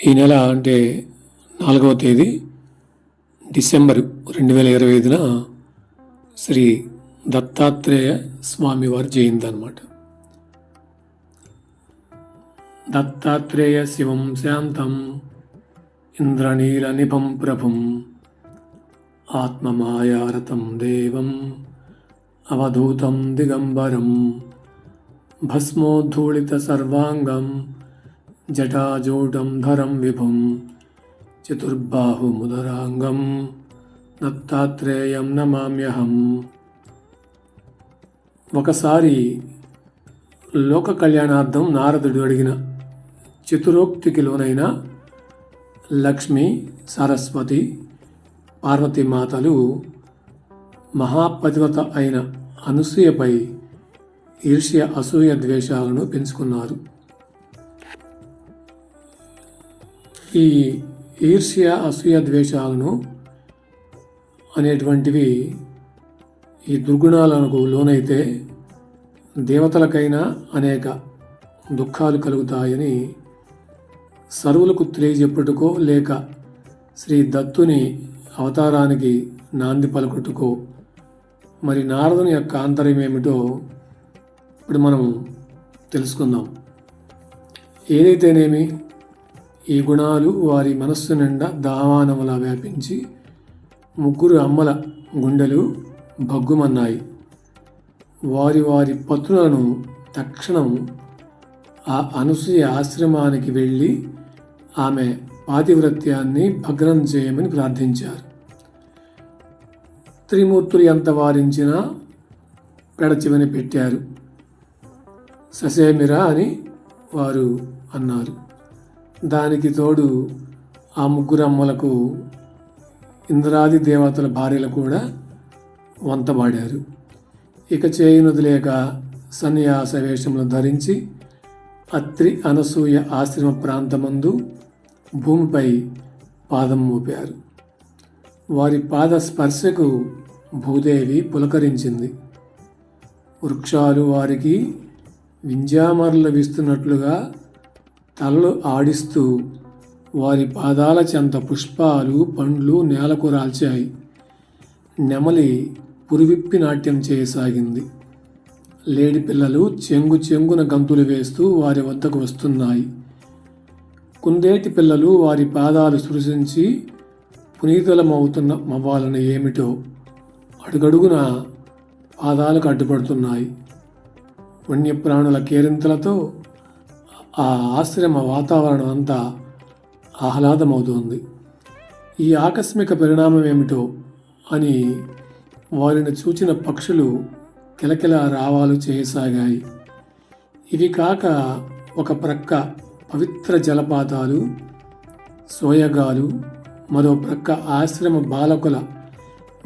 ఈ నెల అంటే నాలుగవ తేదీ డిసెంబర్ రెండు వేల ఇరవై ఐదున శ్రీ దత్తాత్రేయ స్వామి వారి జయంతి అనమాట దత్తాత్రేయ శివం శాంతం ఇంద్రనీల నిభం ప్రభుం ఆత్మమాయారతం దేవం అవధూతం దిగంబరం భస్మోద్ధూళిత సర్వాంగం జటాజూటం ధరం విభుం చతుర్బాహుముదరాంగం దత్తాత్రేయం నమామ్యహం ఒకసారి లోక కళ్యాణార్థం నారదుడు అడిగిన చతురోక్తికి లోనైన లక్ష్మి సరస్వతి పార్వతీ మాతలు మహాపతివత అయిన అనసూయపై ఈర్ష్య అసూయ ద్వేషాలను పెంచుకున్నారు. ఈ ఈర్ష్య అసూయ ద్వేషాలను అనేటువంటివి ఈ దుర్గుణాలకు లోనైతే దేవతలకైనా అనేక దుఃఖాలు కలుగుతాయని సరువులకు తెలియజెప్పుటకో లేక శ్రీ దత్తుని అవతారానికి నాంది పలుకుటకో మరి నారదుని యొక్క ఆంతర్యం ఏమిటో ఇప్పుడు మనం తెలుసుకుందాం. ఏదైతేనేమి? ఈ గుణాలు వారి మనస్సు నిండా దావానములా వ్యాపించి ముగ్గురు అమ్మల గుండెలు భగ్గుమన్నాయి. వారి వారి పత్రులను తక్షణం ఆ అనసూయ ఆశ్రమానికి వెళ్ళి ఆమె పాతివ్రత్యాన్ని భగ్నం చేయమని ప్రార్థించారు. త్రిమూర్తులు ఎంత వారించినా పెడచివని పెట్టారు. ససేమిరా అని వారు అన్నారు. దానికి తోడు ఆ ముగ్గురు అమ్మలకు ఇంద్రాది దేవతల భార్యలు కూడా వంతబాడారు. ఇక చేయునదిలేక సన్యాస వేషములు ధరించి అత్రి అనసూయ ఆశ్రమ ప్రాంతమందు భూమిపై పాదం మోపారు. వారి పాద స్పర్శకు భూదేవి పులకరించింది. వృక్షాలు వారికి వింజామరలు వీస్తున్నట్లుగా తలలు ఆడిస్తూ వారి పాదాల చెంత పుష్పాలు పండ్లు నేలకు రాల్చాయి. నెమలి పురివిప్పి నాట్యం చేయసాగింది. లేడి పిల్లలు చెంగు చెంగున గంతులు వేస్తూ వారి వద్దకు వస్తున్నాయి. కుందేటి పిల్లలు వారి పాదాలు సృశించి పునీతులమవుతున్న మవ్వాలని ఏమిటో అడుగడుగున పాదాలకు అడ్డుపడుతున్నాయి. వన్యప్రాణుల కేరింతలతో ఆ ఆశ్రమ వాతావరణం అంతా ఆహ్లాదమవుతోంది. ఈ ఆకస్మిక పరిణామం ఏమిటో అని వారిని చూచిన పక్షులు కిలకిల రావాలు చేయసాగాయి. ఇవి కాక ఒక ప్రక్క పవిత్ర జలపాతాలు సోయగాలు మరో ప్రక్క ఆశ్రమ బాలకుల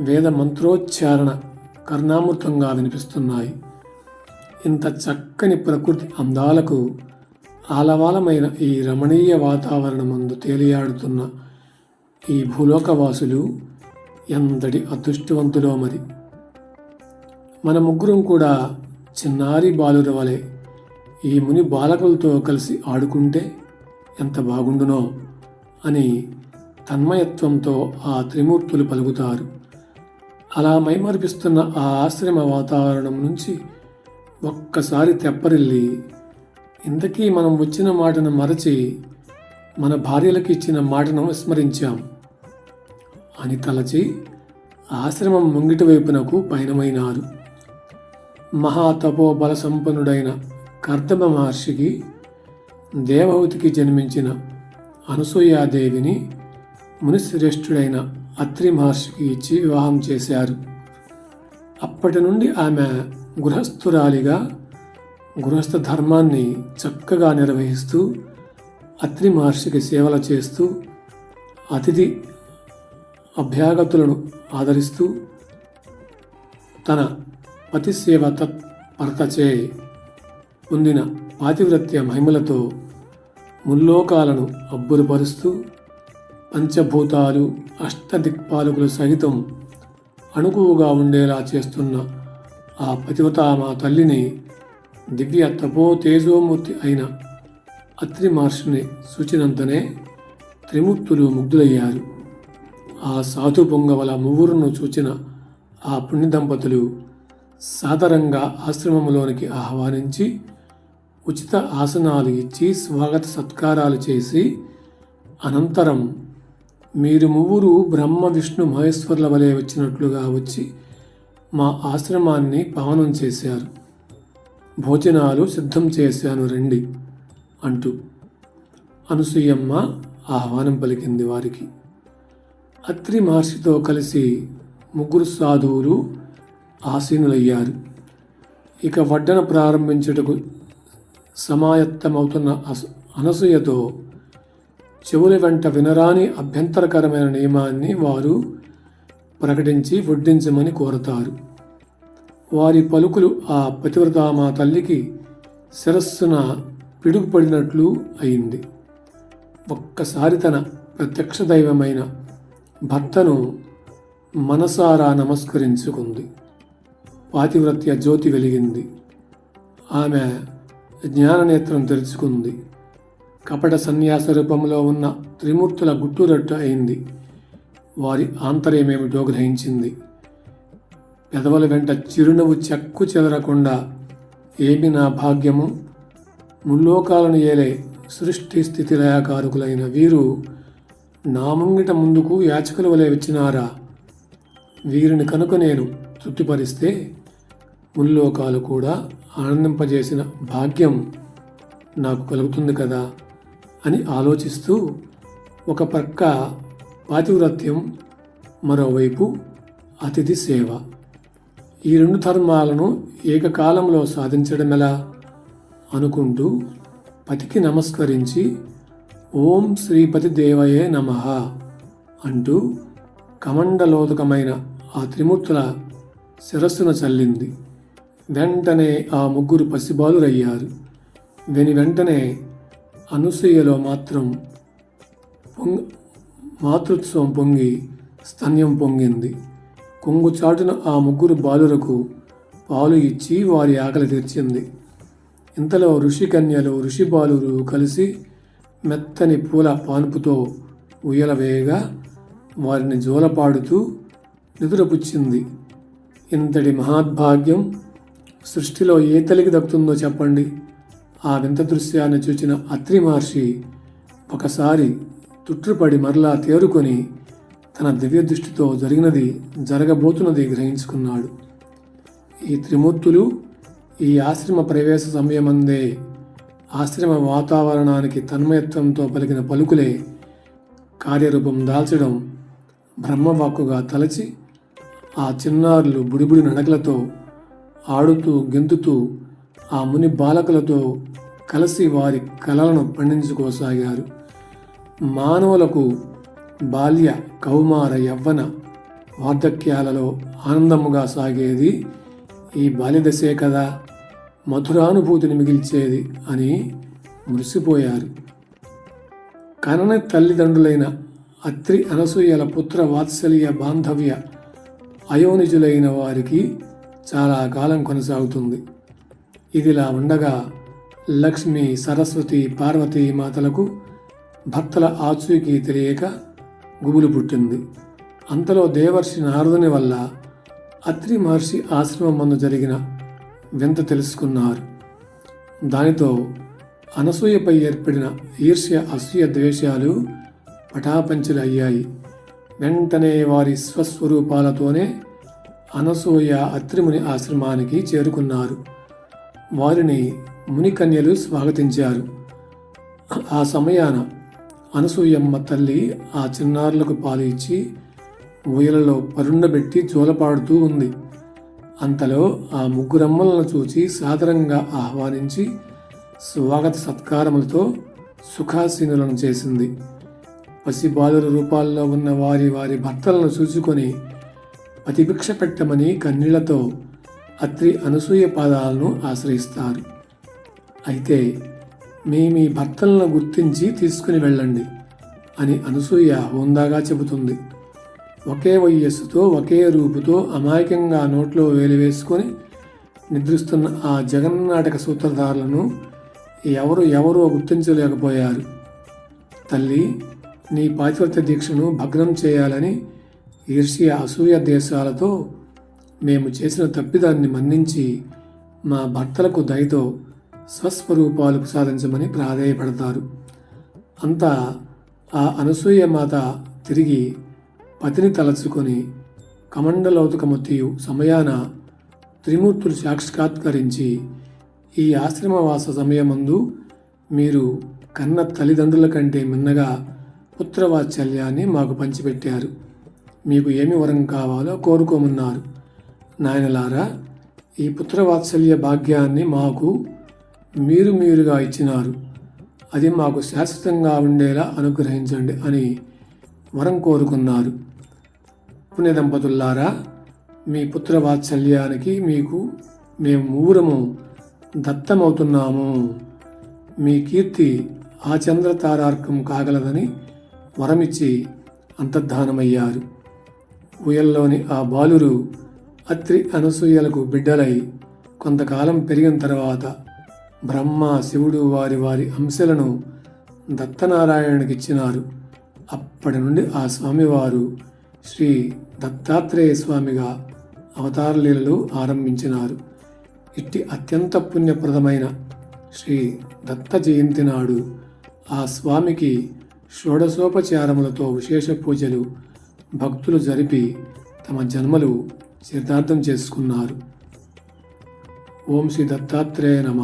వేద మంత్రోచ్చారణ కర్ణామృతంగా వినిపిస్తున్నాయి. ఇంత చక్కని ప్రకృతి అందాలకు ఆలవాలమైన ఈ రమణీయ వాతావరణమందు తేలియాడుతున్న ఈ భూలోకవాసులు ఎంతటి అదృష్టవంతులో మరి. మన ముగ్గురం కూడా చిన్నారి బాలుర వలె ఈ ముని బాలకులతో కలిసి ఆడుకుంటే ఎంత బాగుండునో అని తన్మయత్వంతో ఆ త్రిమూర్తులు పలుకుతారు. అలా మైమరిపిస్తున్న ఆ ఆశ్రమ వాతావరణం నుంచి ఒక్కసారి తెప్పరిల్లి ఇంతకీ మనం వచ్చిన మాటను మరచి మన భార్యలకు ఇచ్చిన మాటను విస్మరించాం. అని తలచి ఆశ్రమం ముంగిటి వైపునకు పయనమైనారు. మహాతపో బల సంపన్నుడైన కర్దమ మహర్షికి దేవహూతికి జన్మించిన అనసూయాదేవిని మునిశ్రేష్ఠుడైన అత్రి మహర్షికి ఇచ్చి వివాహం చేశారు. అప్పటి నుండి ఆమె గృహస్థురాలిగా గృహస్థ ధర్మాన్ని చక్కగా నిర్వహిస్తూ అత్రి మహర్షికి సేవలు చేస్తూ అతిథి అభ్యాగతులను ఆదరిస్తూ తన పతిసేవ తత్పరతచే పొందిన పాతివ్రత్య మహిమలతో ముల్లోకాలను అబ్బురుపరుస్తూ పంచభూతాలు అష్టదిక్పాలకులు సహితం అణుకువగా ఉండేలా చేస్తున్న ఆ పతివతామా తల్లిని దివ్య తపో తేజోమూర్తి అయిన అత్రి మహర్షిని సూచినంతనే త్రిమూర్తులు ముగ్ధులయ్యారు. ఆ సాధు పొంగవల ముగ్గురును చూచిన ఆ పుణ్య దంపతులు సాదరంగా ఆశ్రమంలోనికి ఆహ్వానించి ఉచిత ఆసనాలు ఇచ్చి స్వాగత సత్కారాలు చేసి అనంతరం మీరు ముగ్గురు బ్రహ్మ విష్ణు మహేశ్వర్ల వలె వచ్చినట్లుగా వచ్చి మా ఆశ్రమాన్ని పావనం చేశారు. భోజనాలు సిద్ధం చేశాను రండి అంటూ అనసూయమ్మ ఆహ్వానం పలికింది వారికి. అత్రి మహర్షితో కలిసి ముగ్గురు సాధువులు ఆసీనులయ్యారు. ఇక వడ్డన ప్రారంభించుటకు సమాయత్తమవుతున్న అస అనసూయతో చెవుల వెంట వినరాని అభ్యంతరకరమైన నియమాన్ని వారు ప్రకటించి వడ్డించమని కోరతారు. వారి పలుకులు ఆ పతివ్రతామా తల్లికి శిరస్సున పిడుగుపడినట్లు అయింది. ఒక్కసారి తన ప్రత్యక్ష దైవమైన భర్తను మనసారా నమస్కరించుకుంది. పాతివ్రత్య జ్యోతి వెలిగింది. ఆమె జ్ఞాననేత్రం తెరుచుకుంది. కపట సన్యాస రూపంలో ఉన్న త్రిమూర్తుల గుట్టురట్టు అయింది. వారి ఆంతర్యమేమిటో గ్రహించింది. పెదవుల వెంట చిరునవ్వు చెక్కు చెదరకుండా ఏమి నా భాగ్యము? ముల్లోకాలను ఏలే సృష్టి స్థితి లయకారకులైన వీరు నా ముంగిట ముందుకు యాచకుల వలె వచ్చినారా? వీరిని కనుక నేను తృప్తిపరిస్తే ముల్లోకాలు కూడా ఆనందింపజేసిన భాగ్యం నాకు కలుగుతుంది కదా? అని ఆలోచిస్తూ ఒక పక్క పాతివ్రత్యం మరోవైపు అతిథి సేవ. ఈ రెండు ధర్మాలను ఏకకాలంలో సాధించడం ఎలా అనుకుంటూ పతికి నమస్కరించి ఓం శ్రీపతి దేవయే నమ అంటూ కమండలోదకమైన ఆ త్రిమూర్తుల శిరస్సున చల్లింది. వెంటనే ఆ ముగ్గురు పసిబాలురయ్యారు. వెని వెంటనే అనసూయలో మాత్రం పొంగ మాతృత్వం పొంగి స్తన్యం పొంగింది. కొంగు చాటున ఆ ముగ్గురు బాలురకు పాలు ఇచ్చి వారి ఆకలి తీర్చింది. ఇంతలో ఋషికన్యలు ఋషి బాలురు కలిసి మెత్తని పూల పాన్పుతో ఉయ్యల వేయగా వారిని జోలపాడుతూ నిదురపుచ్చింది. ఇంతటి మహాద్భాగ్యం సృష్టిలో ఏ తలికి దక్కుతుందో చెప్పండి. ఆ వింత దృశ్యాన్ని చూచిన అత్రి మహర్షి ఒకసారి తుట్టుపడి మరలా తేరుకొని తన దివ్య దృష్టితో జరిగినది జరగబోతున్నది గ్రహించుకున్నాడు. ఈ త్రిమూర్తులు ఈ ఆశ్రమ ప్రవేశ సమయమందే ఆశ్రమ వాతావరణానికి తన్మయత్వంతో పలికిన పలుకులే కార్యరూపం దాల్చడం బ్రహ్మవాక్కుగా తలచి ఆ చిన్నారులు బుడిబుడి నడకలతో ఆడుతూ గెంతుతూ ఆ ముని బాలకులతో కలిసి వారి కలలను పండించుకోసాగారు. మానవులకు బాల్య కౌమార యవ్వన వార్ధక్యాలలో ఆనందముగా సాగేది ఈ బాల్యదశే కదా మధురానుభూతిని మిగిల్చేది అని మురిసిపోయారు. కనన తల్లిదండ్రులైన అత్రి అనసూయల పుత్ర వాత్సల్య బాంధవ్య అయోనిజులైన వారికి చాలా కాలం కొనసాగుతుంది. ఇదిలా ఉండగా లక్ష్మి సరస్వతి పార్వతీ మాతలకు భర్తల ఆచూకీ తెలియక గుబులు పుట్టింది. అంతలో దేవర్షి నారదుని వల్ల అత్రి మహర్షి ఆశ్రమం మందు జరిగిన వింత తెలుసుకున్నారు. దానితో అనసూయపై ఏర్పడిన ఈర్ష్య అసూయ ద్వేషాలు పటాపంచులు అయ్యాయి. వెంటనే వారి స్వస్వరూపాలతోనే అనసూయ అత్రిముని ఆశ్రమానికి చేరుకున్నారు. వారిని మునికన్యలు స్వాగతించారు. ఆ సమయాన అనసూయమ్మ తల్లి ఆ చిన్నారులకు పాలు ఇచ్చి ఊయలలో పరుండబెట్టి జోలపాడుతూ ఉంది. అంతలో ఆ ముగ్గురమ్మలను చూచి సాదరంగా ఆహ్వానించి స్వాగత సత్కారములతో సుఖాసీనులను చేసింది. పసిబాలుల రూపాల్లో ఉన్న వారి వారి భర్తలను చూసుకొని ప్రతిభిక్ష పెట్టమని కన్నీళ్ళతో అత్రి అనసూయ పాదాలను ఆశ్రయిస్తారు. అయితే మీ మీ భర్తలను గుర్తించి తీసుకుని వెళ్ళండి అని అనసూయ హోందాగా చెబుతుంది. ఒకే వయస్సుతో ఒకే రూపుతో అమాయకంగా నోట్లో వేలు వేసుకొని నిద్రిస్తున్న ఆ జగన్నాటక సూత్రధారులను ఎవరు ఎవరో గుర్తించలేకపోయారు. తల్లి నీ పాతివ్రత్య దీక్షను భగ్నం చేయాలని ఈర్ష్య అసూయ దేశాలతో మేము చేసిన తప్పిదాన్ని మన్నించి మా భర్తలకు దయతో స్వస్వరూపాలు సాధించమని ప్రాధేయపడతారు. అంతా ఆ అనసూయ మాత తిరిగి పతిని తలచుకొని కమండలౌతుకమతియు సమయాన త్రిమూర్తులు సాక్షాత్కరించి ఈ ఆశ్రమవాస సమయమందు మీరు కన్న తల్లిదండ్రుల కంటే మిన్నగా పుత్రవాత్సల్యాన్ని మాకు పంచిపెట్టారు. మీకు ఏమి వరం కావాలో కోరుకోమన్నారు. నాయనలారా ఈ పుత్రవాత్సల్య భాగ్యాన్ని మాకు మీరు మీరుగా ఇచ్చినారు. అది మాకు శాశ్వతంగా ఉండేలా అనుగ్రహించండి అని వరం కోరుకున్నారు. పుణ్య దంపతుల్లారా మీ పుత్ర వాత్సల్యానికి మీకు మేము ఊరము దత్తమవుతున్నాము. మీ కీర్తి ఆ చంద్రతారార్కం కాగలదని వరమిచ్చి అంతర్ధానమయ్యారు. ఉయల్లోని ఆ బాలురు అత్రి అనసూయలకు బిడ్డలై కొంతకాలం పెరిగిన తర్వాత బ్రహ్మ శివుడు వారి వారి అంశలను దత్తనారాయణకి ఇచ్చినారు అప్పటి నుండి ఆ స్వామివారు శ్రీ దత్తాత్రేయ స్వామిగా అవతారలీలలు ఆరంభించినారు. ఇట్టి అత్యంత పుణ్యప్రదమైన శ్రీ దత్త జయంతి నాడు ఆ స్వామికి షోడశోపచారములతో విశేష పూజలు భక్తులు జరిపి తమ జన్మలు సిద్ధార్థం చేసుకున్నారు. ఓం శ్రీ దత్తాత్రేయ నమ.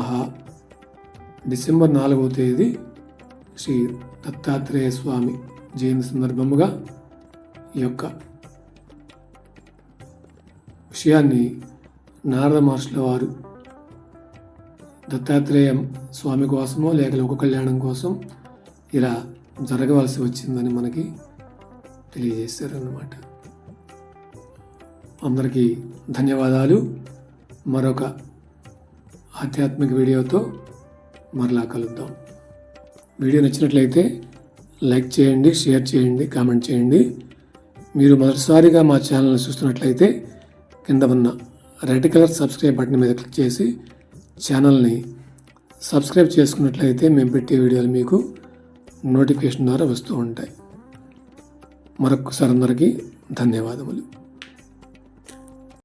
డిసెంబర్ నాలుగవ తేదీ శ్రీ దత్తాత్రేయ స్వామి జయంతి సందర్భముగా ఈ యొక్క విషయాన్ని నారద మహర్షుల వారు దత్తాత్రేయ స్వామి కోసమో లేక లోక కళ్యాణం కోసం ఇలా జరగవలసి వచ్చిందని మనకి తెలియజేశారన్నమాట. అందరికీ ధన్యవాదాలు. మరొక ఆధ్యాత్మిక వీడియోతో మరలా కలుద్దాం. వీడియో నచ్చినట్లయితే లైక్ చేయండి షేర్ చేయండి కామెంట్ చేయండి. మీరు మొదటిసారిగా మా ఛానల్ని చూస్తున్నట్లయితే కింద ఉన్న రెడ్ కలర్ సబ్స్క్రైబ్ బటన్ మీద క్లిక్ చేసి ఛానల్ని సబ్స్క్రైబ్ చేసుకున్నట్లయితే మేము పెట్టే వీడియోలు మీకు నోటిఫికేషన్ ద్వారా వస్తూ ఉంటాయి. మరొకసారి అందరికీ ధన్యవాదములు.